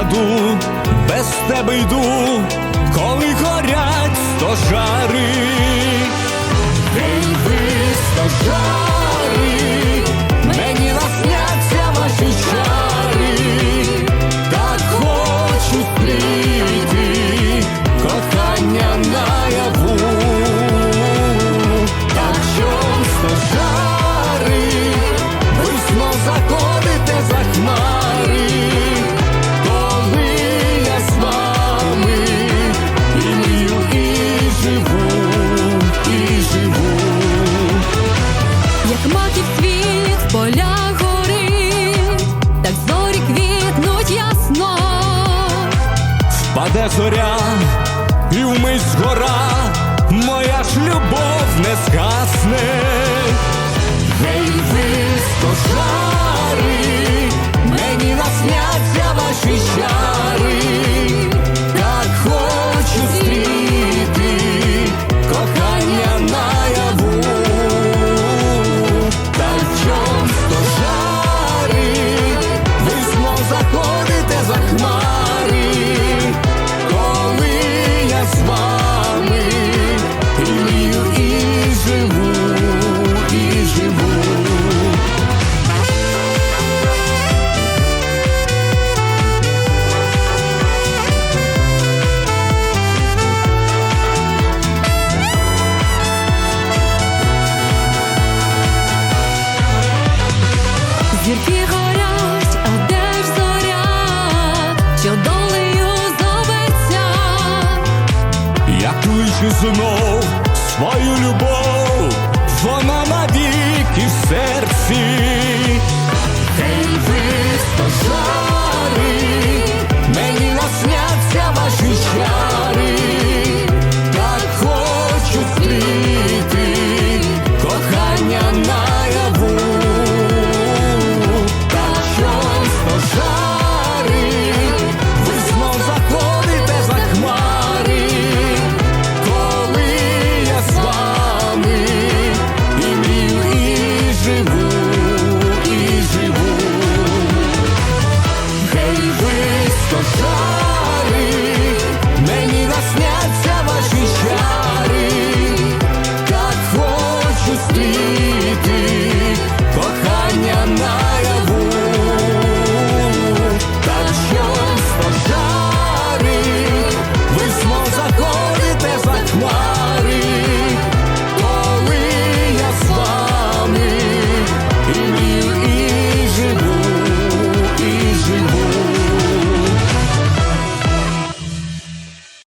сяду, без тебе йду, коли горять сто жари. світ поля полях горить, так зорі квітнуть ясно, впаде зоря, і вмить гора, моя ж любов не згасне. бачу знов свою любов, вона навіки в серці.